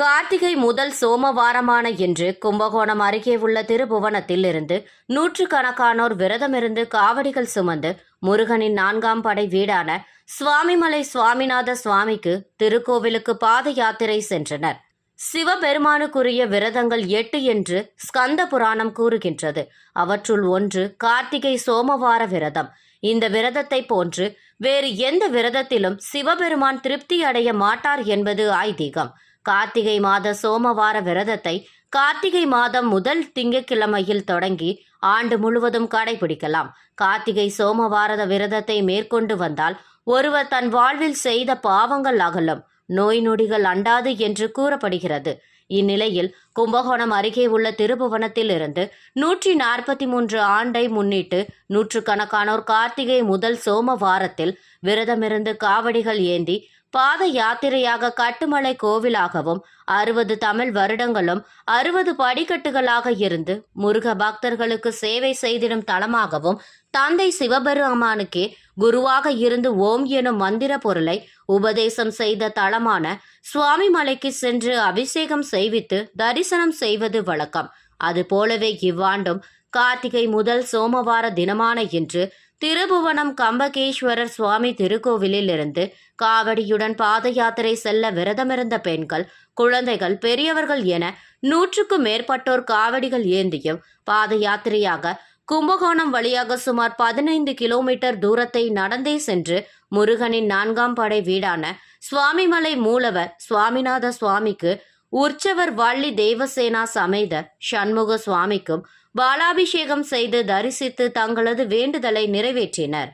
கார்த்திகை முதல் சோமவாரமான இன்று கும்பகோணம் அருகே உள்ள திருபுவனத்தில் இருந்து நூற்றுக்கணக்கானோர் விரதமிருந்து காவடிகள் சுமந்து முருகனின் நான்காம் படை வீடான சுவாமிமலை சுவாமிநாத சுவாமிக்கு திருக்கோவிலுக்கு பாத யாத்திரை சென்றனர். சிவபெருமானுக்குரிய விரதங்கள் எட்டு என்று ஸ்கந்த புராணம் கூறுகின்றது. அவற்றுள் ஒன்று கார்த்திகை சோமவார விரதம். இந்த விரதத்தை போன்று வேறு எந்த விரதத்திலும் சிவபெருமான் திருப்தி அடைய மாட்டார் என்பது ஐதீகம். கார்த்திகை மாத சோமவார விரதத்தை கார்த்திகை மாதம் முதல் திங்கட்கிழமையில் தொடங்கி ஆண்டு முழுவதும் கடைபிடிக்கலாம். கார்த்திகை சோமவார விரதத்தை மேற்கொண்டு வந்தால் ஒருவர் தன் வாழ்வில் செய்த பாவங்கள் அகலும். நோய் நொடிகள் அண்டாது என்று கூறப்படுகிறது. இந்நிலையில் கும்பகோணம் அருகே உள்ள திருபுவனத்தில் இருந்து நூற்றி நாற்பத்தி மூன்று ஆண்டை முன்னிட்டு நூற்றுக்கணக்கானோர் கார்த்திகை முதல் சோமவாரத்தில் விரதமிருந்து காவடிகள் ஏந்தி பாத யாத்திரையாக கட்டுமலை கோவிலாகவும் அறுபது தமிழ் வருடங்களும் அறுபது படிக்கட்டுகளாக இருந்து முருக பக்தர்களுக்கு சேவை செய்திடும் தலமாகவும் தந்தை சிவபெருமானுக்கே குருவாக இருந்து ஓம் எனும் மந்திர பொருளை உபதேசம் செய்த தலமான சுவாமி மலைக்கு சென்று அபிஷேகம் செய்வித்து தரிசனம் செய்வது வழக்கம். அதுபோலவே இவ்வாண்டும் கார்த்திகை முதல் சோமவார தினமான இன்று திருபுவனம் கம்பகேஸ்வரர் சுவாமி திருக்கோவிலில் இருந்து காவடியுடன் பாத யாத்திரை செல்ல விரதமிருந்த பெண்கள் குழந்தைகள் பெரியவர்கள் என நூற்றுக்கும் மேற்பட்டோர் காவடிகள் ஏந்தியும் பாத யாத்திரையாக கும்பகோணம் வழியாக சுமார் பதினைந்து கிலோமீட்டர் தூரத்தை நடந்தே சென்று முருகனின் நான்காம் படை வீடான சுவாமிமலை மூலவர் சுவாமிநாத சுவாமிக்கு உற்சவர் வள்ளி தேவசேனா சமேத சண்முக சுவாமிக்கும் பாலாபிஷேகம் செய்து தரிசித்து தங்களது வேண்டுதலை நிறைவேற்றினர்.